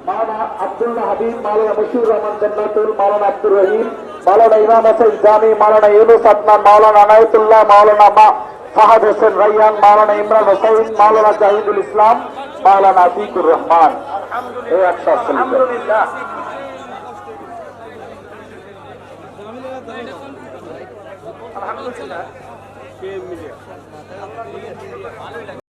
মাওলানা আব্দুল্লাহ হাবিব মাওলানা বশির রহমান জান্নাতুল মাওলানা আব্দুর রহিম মাওলানা ইমাম হোসেন জামি মাওলানা ইউনুস আদনান মাওলানা আনায়তুল্লাহ মাওলানা মা ফাহাদ হোসেন রাইয়ান মাওলানা ইমরান হোসেন মাওলানা জাহিদুল ইসলাম মাওলানা আতিকুর রহমান। এই একশো আলহামদুলিল্লাহ। আলহামদুলিল্লাহ।